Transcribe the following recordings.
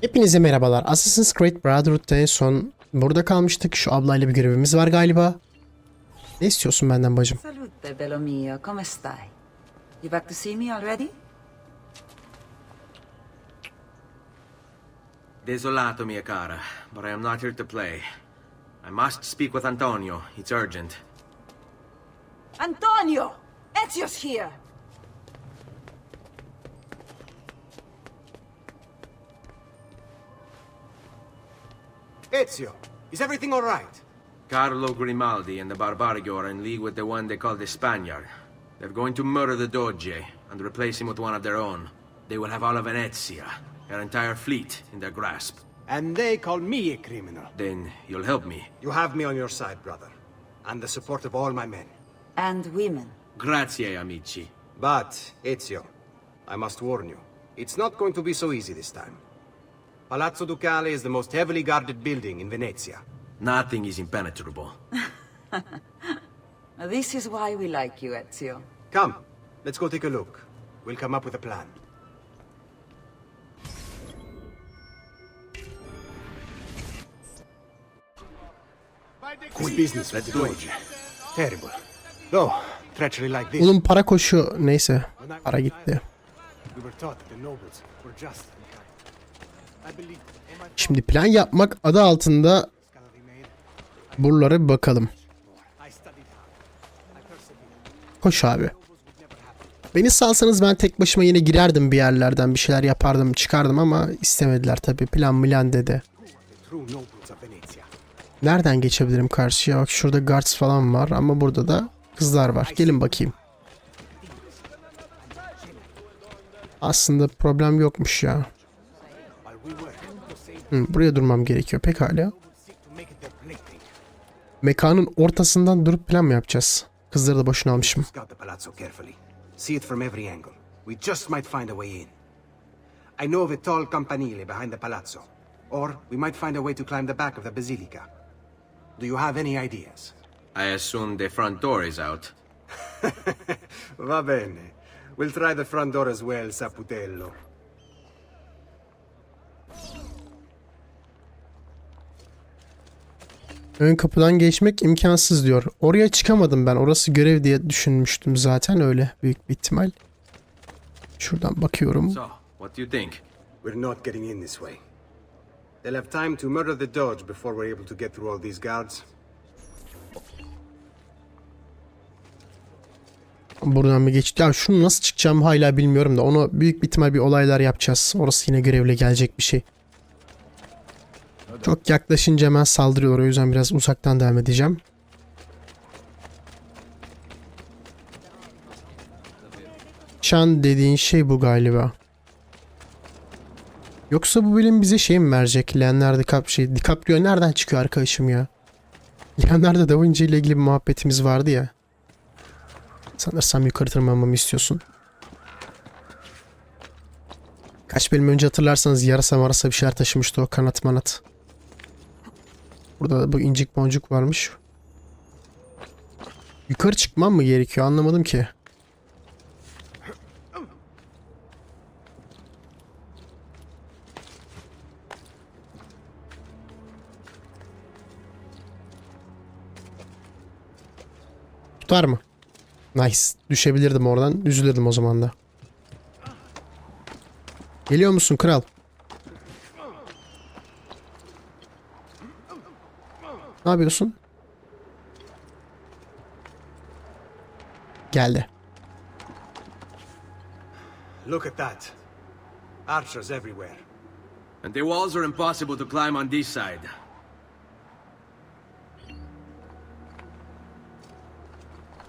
Hepinize merhabalar. Assassin's Creed Brotherhood'da en son burada kalmıştık. Şu ablayla bir görevimiz var galiba. Ne istiyorsun benden bacım? Salute, bello mio, come stai? You back to see me already? Desolato, mia cara, but I am not here to play. I must speak with Antonio. It's urgent. Antonio! Ezio's here! Ezio, is everything all right? Carlo Grimaldi and the Barbarigo are in league with the one they call the Spaniard. They're going to murder the Doge and replace him with one of their own. They will have all of Venezia, their entire fleet, in their grasp. And they call me a criminal. Then you'll help me. You have me on your side, brother, and the support of all my men. And women. Grazie, amici. But, Ezio, I must warn you, it's not going to be so easy this time. Palazzo Ducale is the most heavily guarded building in Venezia. Nothing is impenetrable. This is why we like you, Ezio. Come, let's go take a look. We'll come up with a plan. Good business with the Doge. Terrible. Though, treachery like this, Oğlum para koşu neyse. Para gitti. we were taught that the nobles were just Şimdi plan yapmak adı altında buralara bir bakalım. Koş abi. Beni salsanız ben tek başıma yine girerdim bir yerlerden bir şeyler yapardım çıkardım ama istemediler tabi plan milan dedi. Nereden geçebilirim karşıya? Bak şurada guards falan var ama burada da kızlar var. Gelin bakayım. Aslında problem yokmuş ya. While we work to save Hı, buraya durmam gerekiyor pekala. Mekanın ortasından durup plan mı yapacağız? Kızları da boşuna almışım. See it from every angle. We just might find a way in. I know of a tall campanile behind the palazzo. Or we might find a way to climb the back of the basilica. Do you have any ideas? I assume the front door is out. Va bene. We'll try the front door as well, Saputello. Ön kapıdan geçmek imkansız diyor. Oraya çıkamadım ben. Orası görev diye düşünmüştüm zaten öyle büyük bir ihtimal. Şuradan bakıyorum. So, what do you think? We're not getting in this way. They'll have time to murder the Doge before we're able to get through all these guards. Buradan bir geçit. Ya şunu nasıl çıkacağımı hala bilmiyorum da onu büyük bir ihtimal bir olaylar yapacağız. Orası yine görevle gelecek bir şey. Çok yaklaşınca hemen saldırıyorlar. O yüzden biraz uzaktan devam edeceğim. Çan dediğin şey bu galiba. Yoksa bu bilim bize şey mi verecek? Leonardo DiCaprio, şey, DiCaprio nereden çıkıyor arkadaşım ya? Leonardo Da Vinci ile ilgili bir muhabbetimiz vardı ya. Sanırsam yukarı tırmanmamı istiyorsun. Kaç bölüm önce hatırlarsanız yarasa marasa bir şeyler taşımıştı o kanat manat. Burada da bu incik boncuk varmış. Yukarı çıkmam mı gerekiyor anlamadım ki. Tutar mı? Nice. Düşebilirdim oradan. Üzülürdüm o zaman da. Geliyor musun kral? Ne yapıyorsun? Geldi. Look at that. Archers everywhere. And the walls are impossible to climb on this side.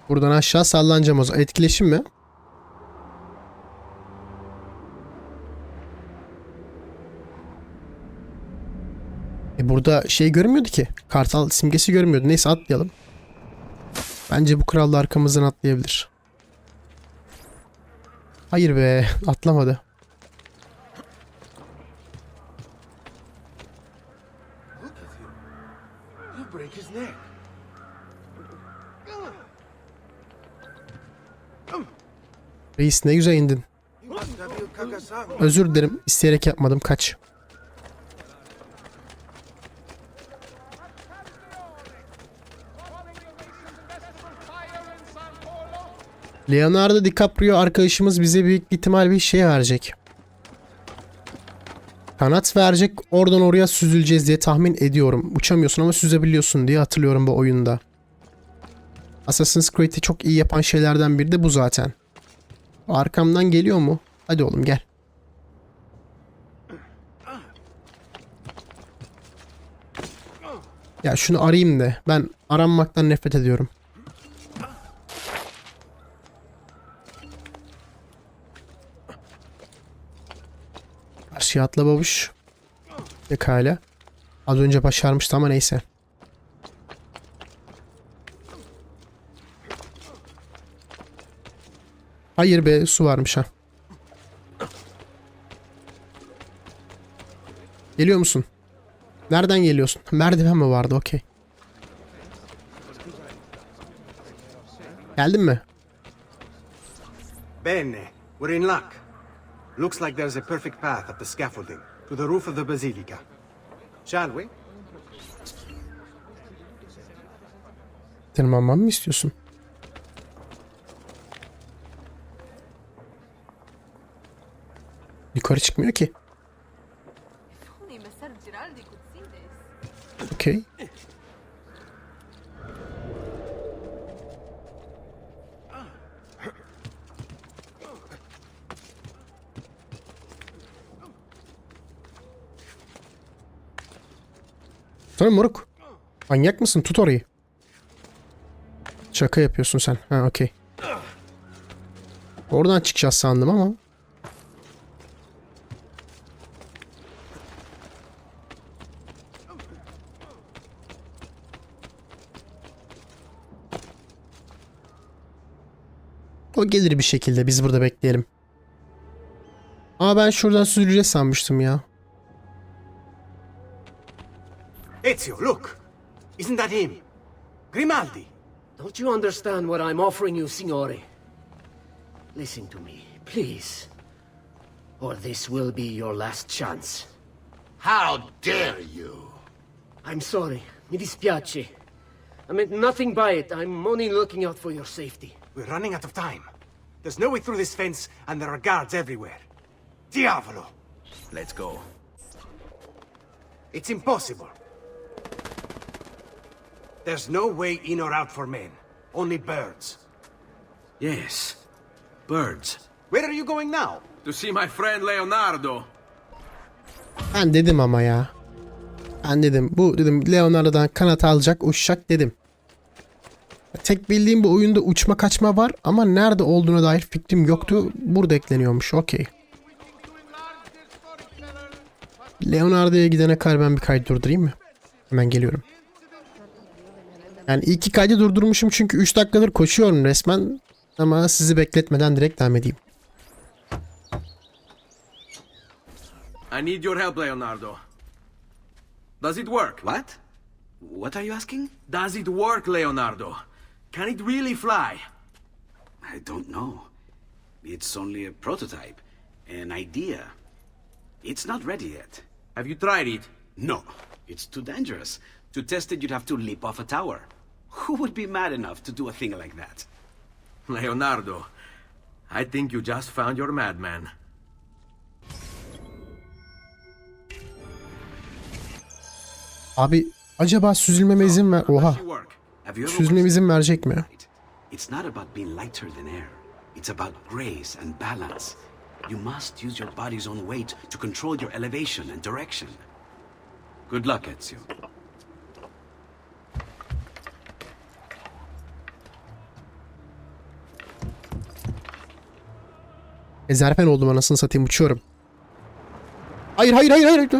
Buradan aşağı sallanacağım o zaman. Etkileşim mi? Burada şey görmüyordu ki. Kartal simgesi görmüyordu. Neyse atlayalım. Bence bu kral da arkamızdan atlayabilir. Hayır be atlamadı. Reis ne güzel indin. Özür dilerim. isteyerek yapmadım. Kaç. Leonardo DiCaprio arkadaşımız bize büyük ihtimal bir şey verecek. Kanat verecek oradan oraya süzüleceğiz diye tahmin ediyorum. Uçamıyorsun ama süzebiliyorsun diye hatırlıyorum bu oyunda. Assassin's Creed'i çok iyi yapan şeylerden biri de bu zaten. Arkamdan geliyor mu? Hadi oğlum gel. Ya şunu arayayım da ben aranmaktan nefret ediyorum. Karşıya atla babuş. Pekala. Az önce başarmıştı ama neyse. Hayır be su varmış ha. Geliyor musun? Nereden geliyorsun? Merdiven mi vardı? Okey. Geldin mi? Bene, we're in luck. Looks like there's a perfect path up the scaffolding to the roof of the basilica. Shall we? Tırmanmam mı istiyorsun? Yukarı çıkmıyor ki. Okey. Tamam moruk. Manyak mısın? Tut orayı. Şaka yapıyorsun sen. Ha okey. Oradan çıkacağız sandım ama. O gelir bir şekilde. Biz burada bekleyelim. Ama ben şuradan süzüleceğiz sanmıştım ya. Ezio, look! Isn't that him? Grimaldi! Don't you understand what I'm offering you, Signore? Listen to me, please. Or this will be your last chance. How dare you? I'm sorry. Mi dispiace. I meant nothing by it. I'm only looking out for your safety. We're running out of time. There's no way through this fence, and there are guards everywhere. Diavolo! Let's go. It's impossible. There's no way in or out for men. Only birds. Yes. Birds. Where are you going now? To see my friend Leonardo. Ben dedim ama ya. Ben dedim. Bu dedim Leonardo'dan kanat alacak uçacak dedim. Tek bildiğim bu oyunda uçma kaçma var ama nerede olduğuna dair fikrim yoktu. Burada ekleniyormuş. Okey. Leonardo'ya gidene kadar ben bir kaydı durdurayım mı? Hemen geliyorum. Yani iyi ki kaydı durdurmuşum çünkü 3 dakikadır koşuyorum resmen. Ama sizi bekletmeden direkt devam edeyim. I need your help, Leonardo. Does it work? What? What are you asking? Does it work, Leonardo? Can it really fly? I don't know. It's only a prototype, an idea. It's not ready yet. Have you tried it? No, it's too dangerous. To test it, you'd have to leap off a tower. Who would be mad enough to do a thing like that? Leonardo, I think you just found your madman. Abi acaba süzülmeme izin ver. Oha. Does it work? Have you ever Süzülmeme izin verecek mi? It's not about being lighter than air. It's about grace and balance. You must use your body's own weight to control your elevation and direction. Good luck, Ezio. Ezerfen oldum anasını satayım uçuyorum. Hayır hayır hayır hayır.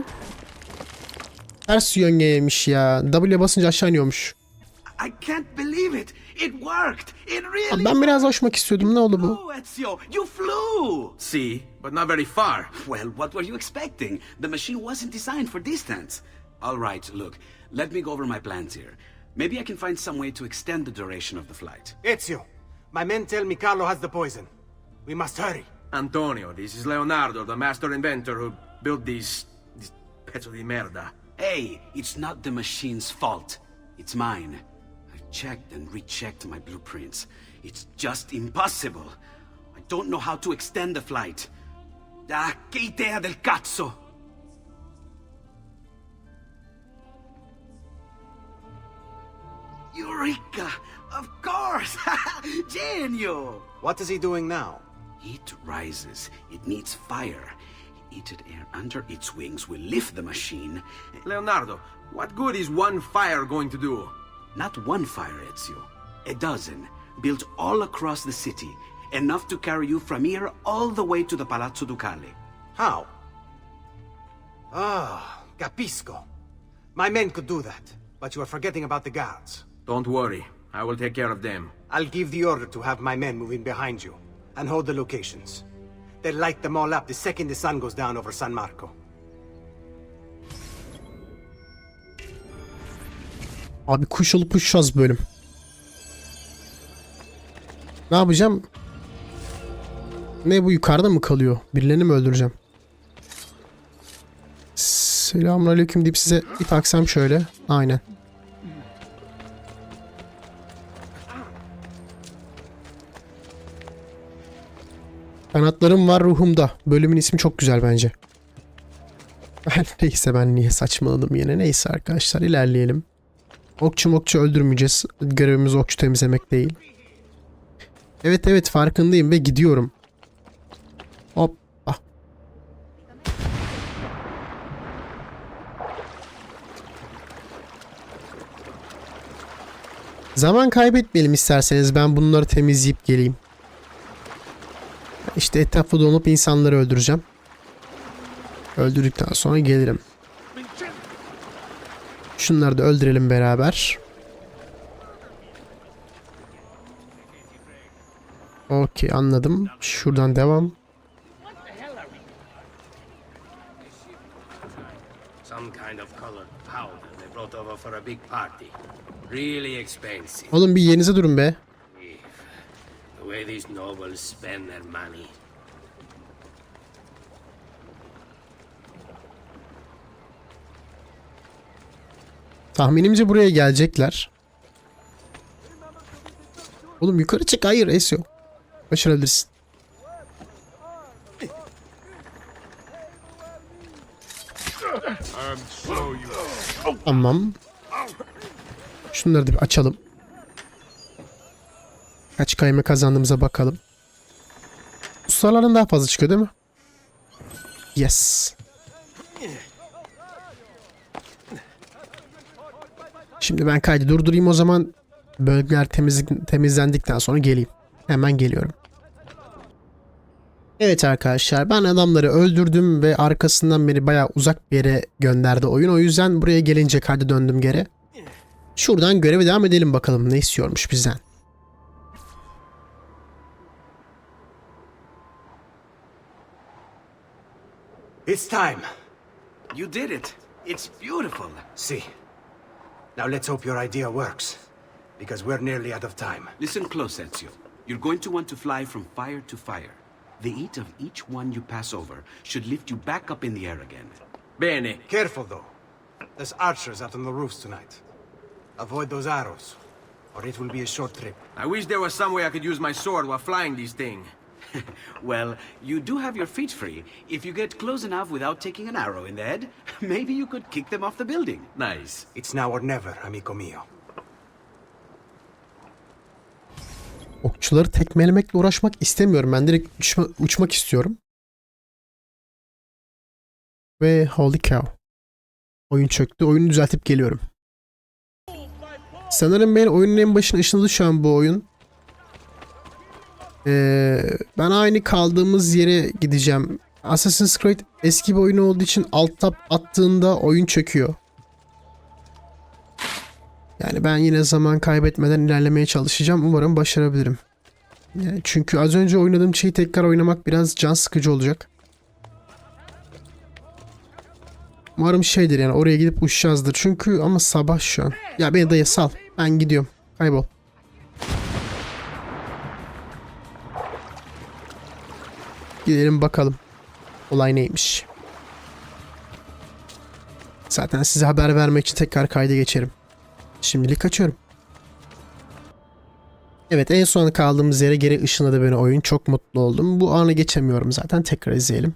Ters yöngeymiş ya. W basınca aşağı iniyormuş. I can't believe it! It worked! It really Abi ben biraz uçmak istiyordum. Ne oldu bu? flew, Ezio! You flew! See, but not very far. Well, what were you expecting? The machine wasn't designed for distance. All right, look, let me go over my plans here. Maybe I can find some way to extend the duration of the flight. Ezio, my men tell me Carlo has the poison. We must hurry. Antonio, this is Leonardo, the master inventor who built these... these pezzo di merda. Hey, it's not the machine's fault. It's mine. I've checked and rechecked my blueprints. It's just impossible. I don't know how to extend the flight. Ah, che idea del cazzo! Eureka! Of course! Genio! What is he doing now? Heat rises. It needs fire. Heated air under its wings will lift the machine. Leonardo, what good is one fire going to do? Not one fire, Ezio. A dozen, built all across the city. Enough to carry you from here all the way to the Palazzo Ducale. How? Ah, capisco. My men could do that, but you are forgetting about the guards. Don't worry, I will take care of them. I'll give the order to have my men move in behind you and hold the locations. They'll light them all up the second the sun goes down over San Marco. Abi kuş olup uçacağız bölüm. Ne yapacağım? Ne bu yukarıda mı kalıyor? Birilerini mi öldüreceğim? Selamünaleyküm deyip size bir taksam şöyle. Aynen. Kanatlarım var ruhumda. Bölümün ismi çok güzel bence. Neyse ben niye saçmaladım yine. Neyse arkadaşlar ilerleyelim. Okçu mokçu öldürmeyeceğiz. Görevimiz okçu temizlemek değil. Evet evet farkındayım ve gidiyorum. Hoppa. Zaman kaybetmeyelim isterseniz ben bunları temizleyip geleyim. İşte etrafı donup insanları öldüreceğim. Öldürdükten sonra gelirim. Şunları da öldürelim beraber. Okey anladım. Şuradan devam. Oğlum bir yerinize durun be. Way these nobles spend their money. Tahminimce buraya gelecekler. Oğlum yukarı çık. Hayır Esio. Başarabilirsin. Tamam. Şunları da bir açalım. Kaç kayma kazandığımıza bakalım. Ustalardan daha fazla çıkıyor değil mi? Yes. Şimdi ben kaydı durdurayım o zaman. Bölgeler temiz, temizlendikten sonra geleyim. Hemen geliyorum. Evet arkadaşlar ben adamları öldürdüm ve arkasından beni bayağı uzak bir yere gönderdi oyun. O yüzden buraya gelince kaydı döndüm geri. Şuradan göreve devam edelim bakalım ne istiyormuş bizden. It's time. You did it. It's beautiful. See. Now let's hope your idea works. Because we're nearly out of time. Listen close, Ezio. You're going to want to fly from fire to fire. The heat of each one you pass over should lift you back up in the air again. Bene. Careful, though. There's archers out on the roofs tonight. Avoid those arrows, or it will be a short trip. I wish there was some way I could use my sword while flying these thing. Well, you do have your feet free. If you get close enough without taking an arrow in the head, maybe you could kick them off the building. Nice. It's now or never, amico mio. Okçuları tekmelemekle uğraşmak istemiyorum. Ben direkt uçma- uçmak istiyorum. Ve holy cow. Oyun çöktü. Oyunu düzeltip geliyorum. Sanırım ben oyunun en başına ışınladı şu an bu oyun. Ee, ben aynı kaldığımız yere gideceğim. Assassin's Creed eski bir oyun olduğu için alt tab attığında oyun çöküyor. Yani ben yine zaman kaybetmeden ilerlemeye çalışacağım. Umarım başarabilirim. Yani çünkü az önce oynadığım şeyi tekrar oynamak biraz can sıkıcı olacak. Umarım şeydir yani oraya gidip uçacağızdır. Çünkü ama sabah şu an. Ya beni dayı sal. Ben gidiyorum. Kaybol. Gidelim bakalım. Olay neymiş. Zaten size haber vermek için tekrar kayda geçerim. Şimdilik kaçıyorum. Evet en son kaldığımız yere geri ışınladı beni oyun. Çok mutlu oldum. Bu anı geçemiyorum zaten. Tekrar izleyelim.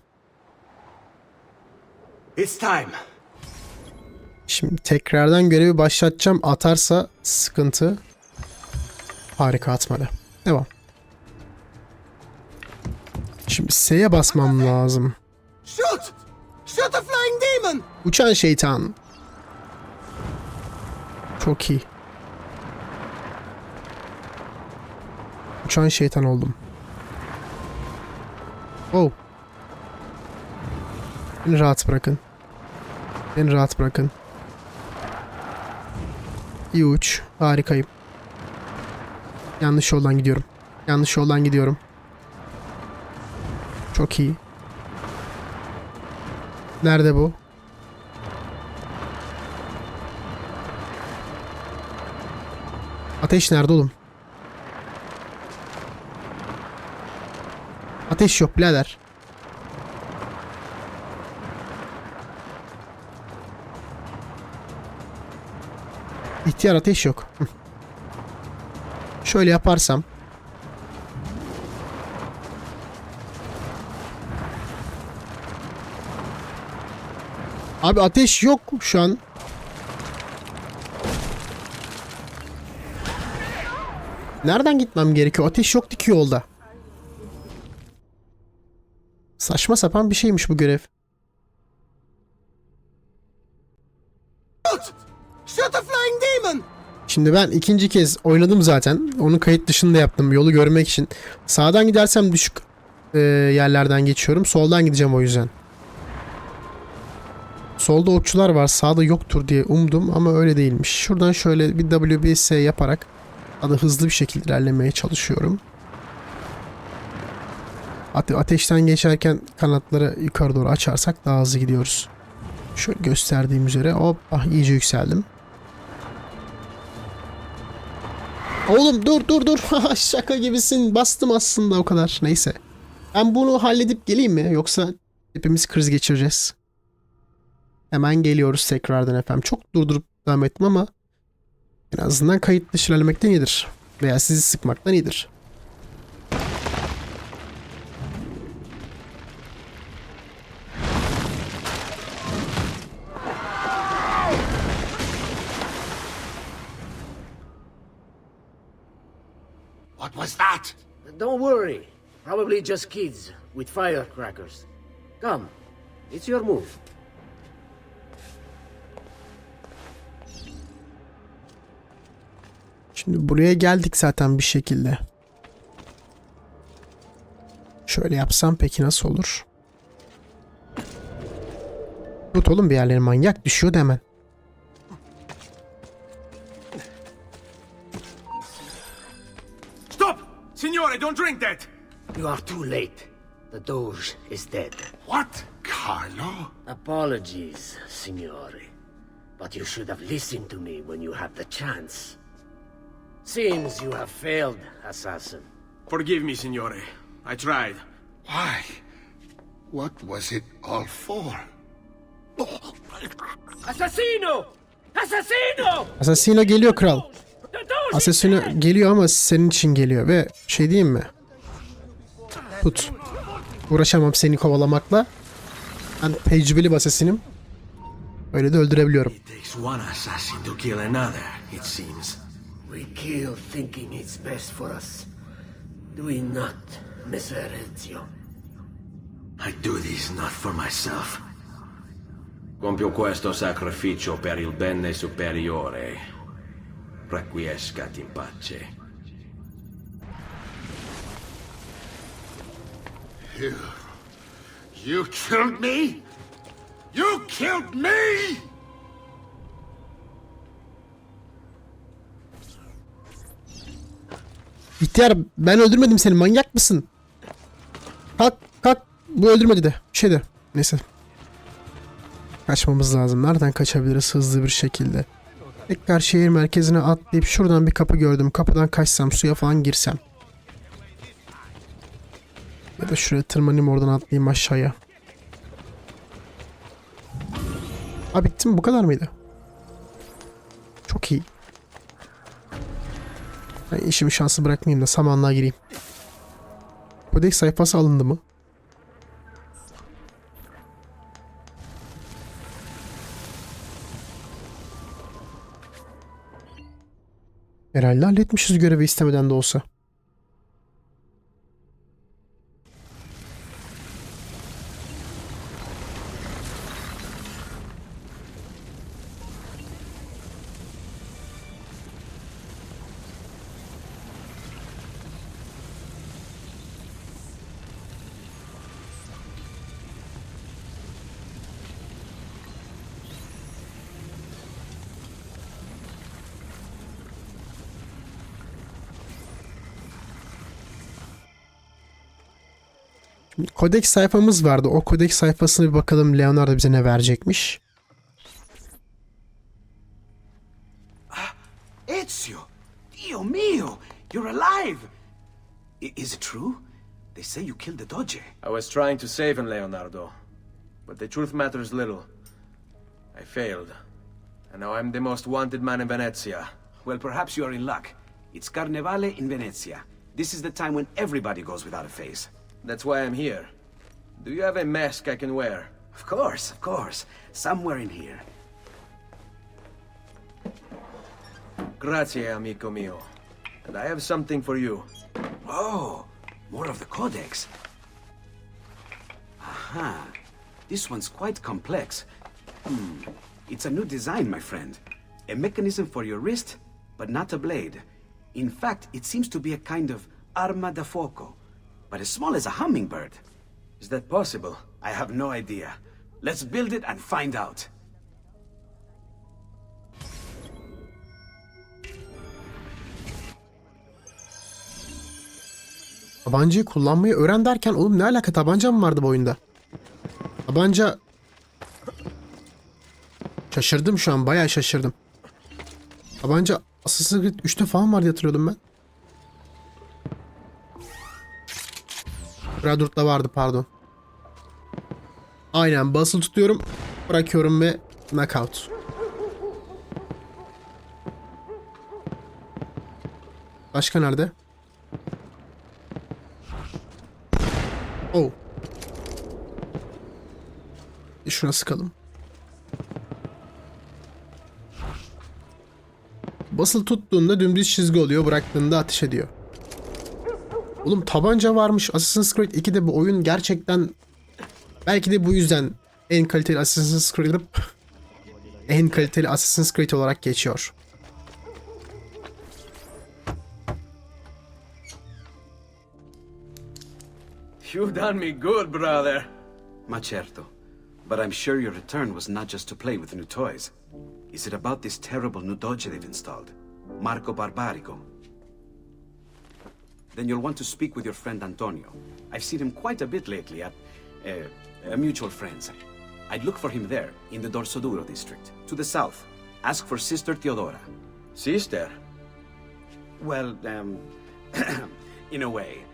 It's time. Şimdi tekrardan görevi başlatacağım. Atarsa sıkıntı. Harika atmadı. Devam. Şimdi S'ye basmam lazım. Shoot! Shoot a flying demon! Uçan şeytan. Çok iyi. Uçan şeytan oldum. Oh. Beni rahat bırakın. Beni rahat bırakın. İyi uç. Harikayım. Yanlış yoldan gidiyorum. Yanlış yoldan gidiyorum. Çok iyi. Nerede bu? Ateş nerede oğlum? Ateş yok birader. İhtiyar ateş yok. Şöyle yaparsam. Abi ateş yok şu an. Nereden gitmem gerekiyor? Ateş yoktu ki yolda. Saçma sapan bir şeymiş bu görev. Şimdi ben ikinci kez oynadım zaten. Onu kayıt dışında yaptım yolu görmek için. Sağdan gidersem düşük e, yerlerden geçiyorum. Soldan gideceğim o yüzden. Solda okçular var. Sağda yoktur diye umdum ama öyle değilmiş. Şuradan şöyle bir WBS yaparak da hızlı bir şekilde ilerlemeye çalışıyorum. Ate- ateşten geçerken kanatları yukarı doğru açarsak daha hızlı gidiyoruz. Şöyle gösterdiğim üzere hop ah, iyice yükseldim. Oğlum dur dur dur. Şaka gibisin. Bastım aslında o kadar. Neyse. Ben bunu halledip geleyim mi? Yoksa hepimiz kriz geçireceğiz. Hemen geliyoruz tekrardan efendim. Çok durdurup devam ettim ama en azından kayıt dışı ilerlemekten iyidir. Veya sizi sıkmaktan iyidir. What was that? Don't worry. Probably just kids with firecrackers. Come, it's your move. Şimdi buraya geldik zaten bir şekilde. Şöyle yapsam peki nasıl olur? Tut oğlum bir yerleri manyak düşüyor hemen. Stop! Signore, don't drink that! You are too late. The Doge is dead. What? Carlo? Apologies, Signore. But you should have listened to me when you had the chance. Seems you have failed, assassin. Forgive me, Signore. I tried. Why? What was it all for? Assassino! Assassino! Assassino geliyor kral. Assassino geliyor ama senin için geliyor ve şey diyeyim mi? Tut. Uğraşamam seni kovalamakla. Ben tecrübeli bir assassinim. Öyle de öldürebiliyorum. It takes one assassin to kill another, it seems. We kill thinking it's best for us. Do we not, Messer Ezio? I do this not for myself. Compio questo sacrificio per il bene superiore. Requiescat in pace. You. You killed me? You killed me? İhtiyar ben öldürmedim seni manyak mısın? Kalk kalk bu öldürmedi de şey de neyse. Kaçmamız lazım. Nereden kaçabiliriz hızlı bir şekilde? Tekrar şehir merkezine atlayıp şuradan bir kapı gördüm. Kapıdan kaçsam suya falan girsem. Ya da şuraya tırmanayım oradan atlayayım aşağıya. Ha bitti mi? Bu kadar mıydı? Çok iyi. Ben işimi şansı bırakmayayım da samanlığa gireyim. Kodeks sayfası alındı mı? Herhalde halletmişiz görevi istemeden de olsa. Kodeks sayfamız vardı. O kodeks sayfasına bir bakalım Leonardo bize ne verecekmiş. Ezio! Dio mio! You're alive! I- is it true? They say you killed the Doge. I was trying to save him, Leonardo. But the truth matters little. I failed. And now I'm the most wanted man in Venezia. Well, perhaps you are in luck. It's Carnevale in Venezia. This is the time when everybody goes without a face. That's why I'm here. Do you have a mask I can wear? Of course, of course. Somewhere in here. Grazie, amico mio. And I have something for you. Oh, more of the Codex. Aha. This one's quite complex. Hmm. It's a new design, my friend. A mechanism for your wrist, but not a blade. In fact, it seems to be a kind of arma da fuoco, but as small as a hummingbird. Is that possible? I have no idea. Let's build it and find out. Tabancayı kullanmayı öğren derken oğlum ne alaka tabanca mı vardı bu oyunda? Tabanca... Şaşırdım şu an bayağı şaşırdım. Tabanca Assassin's Creed 3'te falan var diye hatırlıyordum ben. Bradurt'ta vardı pardon. Aynen basılı tutuyorum. Bırakıyorum ve knockout. Başka nerede? Oh. Bir Şuna sıkalım. Basılı tuttuğunda dümdüz çizgi oluyor. Bıraktığında ateş ediyor. Oğlum tabanca varmış. Assassin's Creed 2'de bu oyun gerçekten belki de bu yüzden en kaliteli Assassin's Creed en kaliteli Assassin's Creed olarak geçiyor. You done me good, brother. Ma certo. But I'm sure your return was not just to play with new toys. Is it about this terrible new Doge they've installed? Marco Barbarico? Then you'll want to speak with your friend Antonio. I've seen him quite a bit lately at uh, uh, mutual friends. I'd look for him there, in the Dorsoduro district, to the south. Ask for Sister Theodora. Sister. Well, um, in a way.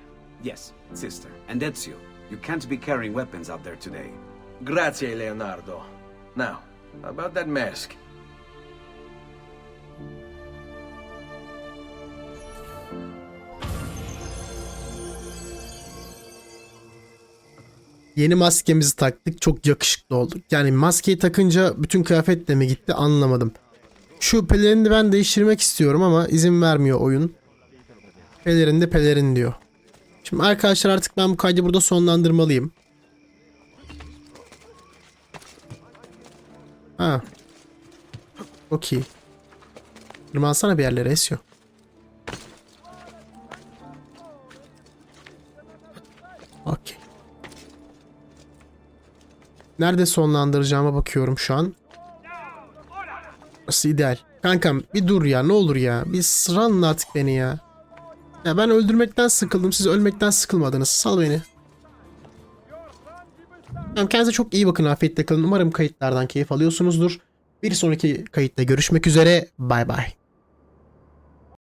Yes, sister. And Ezio, you can't be carrying weapons out there today. Grazie, Leonardo. Now, about that mask. Yeni maskemizi taktık. Çok yakışıklı olduk. Yani maskeyi takınca bütün kıyafetle mi gitti anlamadım. Şu pelerini ben değiştirmek istiyorum ama izin vermiyor oyun. Pelerin de pelerin diyor. Şimdi arkadaşlar artık ben bu kaydı burada sonlandırmalıyım. Ha. Okey. Tırmansana bir yerlere esiyor. Okey. Nerede sonlandıracağıma bakıyorum şu an. Burası ideal. Kankam bir dur ya ne olur ya. Bir sıranla artık beni ya. Ya ben öldürmekten sıkıldım. Siz ölmekten sıkılmadınız. Sal beni. Tamam, kendinize çok iyi bakın. Afiyetle kalın. Umarım kayıtlardan keyif alıyorsunuzdur. Bir sonraki kayıtta görüşmek üzere. Bay bay.